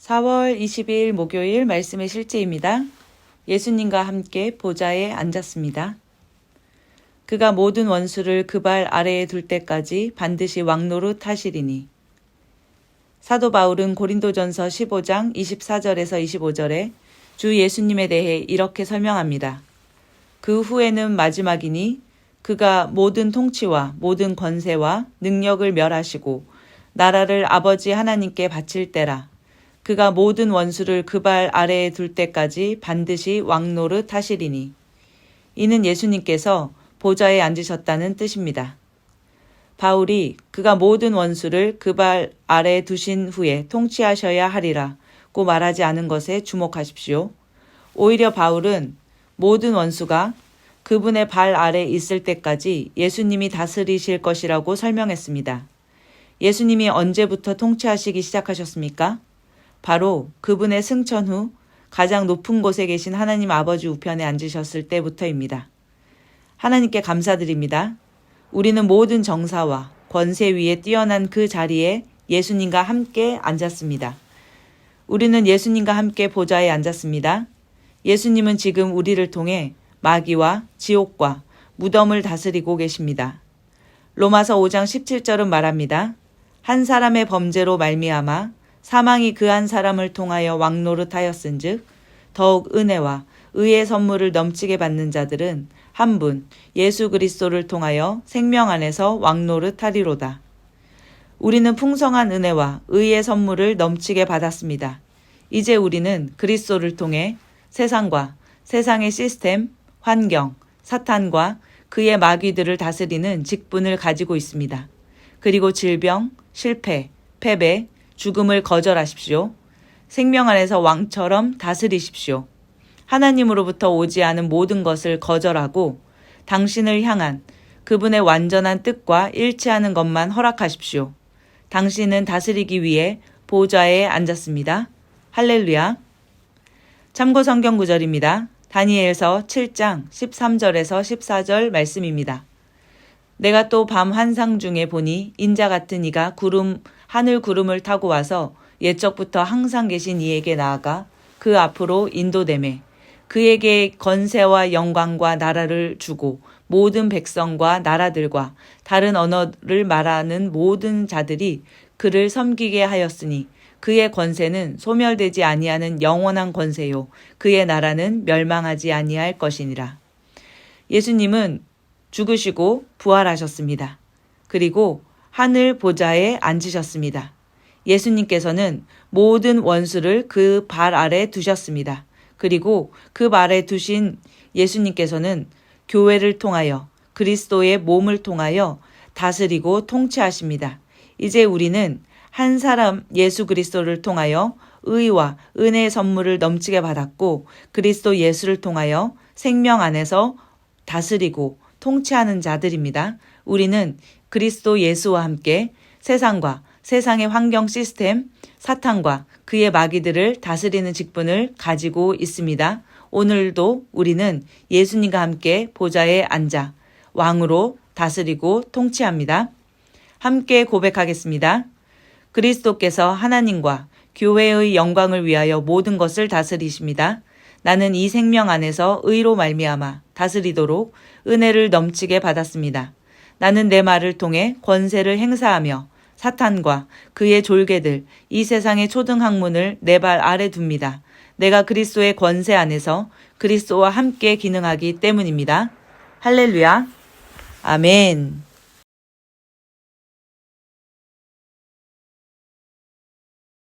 4월 22일 목요일 말씀의 실제입니다. 예수님과 함께 보좌에 앉았습니다. 그가 모든 원수를 그 발 아래에 둘 때까지 반드시 왕노릇 하시리니. 사도 바울은 고린도전서 15장 24절에서 25절에 주 예수님에 대해 이렇게 설명합니다. 그 후에는 마지막이니 그가 모든 통치와 모든 권세와 능력을 멸하시고 나라를 아버지 하나님께 바칠 때라. 그가 모든 원수를 그 발 아래에 둘 때까지 반드시 왕노릇 하시리니. 이는 예수님께서 보좌에 앉으셨다는 뜻입니다. 바울이 그가 모든 원수를 그 발 아래에 두신 후에 통치하셔야 하리라고 말하지 않은 것에 주목하십시오. 오히려 바울은 모든 원수가 그분의 발 아래 있을 때까지 예수님이 다스리실 것이라고 설명했습니다. 예수님이 언제부터 통치하시기 시작하셨습니까? 바로 그분의 승천 후 가장 높은 곳에 계신 하나님 아버지 우편에 앉으셨을 때부터입니다. 하나님께 감사드립니다. 우리는 모든 정사와 권세 위에 뛰어난 그 자리에 예수님과 함께 앉았습니다. 우리는 예수님과 함께 보좌에 앉았습니다. 예수님은 지금 우리를 통해 마귀와 지옥과 무덤을 다스리고 계십니다. 로마서 5장 17절은 말합니다. 한 사람의 범죄로 말미암아 사망이 그 한 사람을 통하여 왕노릇하였은즉 더욱 은혜와 의의 선물을 넘치게 받는 자들은 한 분 예수 그리스도를 통하여 생명 안에서 왕노릇하리로다. 우리는 풍성한 은혜와 의의 선물을 넘치게 받았습니다. 이제 우리는 그리스도를 통해 세상과 세상의 시스템, 환경, 사탄과 그의 마귀들을 다스리는 직분을 가지고 있습니다. 그리고 질병, 실패, 패배, 죽음을 거절하십시오. 생명 안에서 왕처럼 다스리십시오. 하나님으로부터 오지 않은 모든 것을 거절하고 당신을 향한 그분의 완전한 뜻과 일치하는 것만 허락하십시오. 당신은 다스리기 위해 보좌에 앉았습니다. 할렐루야. 참고 성경 구절입니다. 다니엘서 7장 13절에서 14절 말씀입니다. 내가 또 밤 환상 중에 보니 인자 같은 이가 구름 하늘 구름을 타고 와서 옛적부터 항상 계신 이에게 나아가 그 앞으로 인도됨에 그에게 건세와 영광과 나라를 주고 모든 백성과 나라들과 다른 언어를 말하는 모든 자들이 그를 섬기게 하였으니 그의 권세는 소멸되지 아니하는 영원한 권세요 그의 나라는 멸망하지 아니할 것이니라. 예수님은 죽으시고 부활하셨습니다. 그리고 하늘 보좌에 앉으셨습니다. 예수님께서는 모든 원수를 그 발 아래 두셨습니다. 그리고 그 발에 두신 예수님께서는 교회를 통하여 그리스도의 몸을 통하여 다스리고 통치하십니다. 이제 우리는 한 사람 예수 그리스도를 통하여 의와 은혜의 선물을 넘치게 받았고 그리스도 예수를 통하여 생명 안에서 다스리고 통치하는 자들입니다. 우리는 그리스도 예수와 함께 세상과 세상의 환경 시스템, 사탄과 그의 마귀들을 다스리는 직분을 가지고 있습니다. 오늘도 우리는 예수님과 함께 보좌에 앉아 왕으로 다스리고 통치합니다. 함께 고백하겠습니다. 그리스도께서 하나님과 교회의 영광을 위하여 모든 것을 다스리십니다. 나는 이 생명 안에서 의로 말미암아 다스리도록 은혜를 넘치게 받았습니다. 나는 내 말을 통해 권세를 행사하며 사탄과 그의 졸개들, 이 세상의 초등학문을 내 발 아래 둡니다. 내가 그리스도의 권세 안에서 그리스도와 함께 기능하기 때문입니다. 할렐루야. 아멘.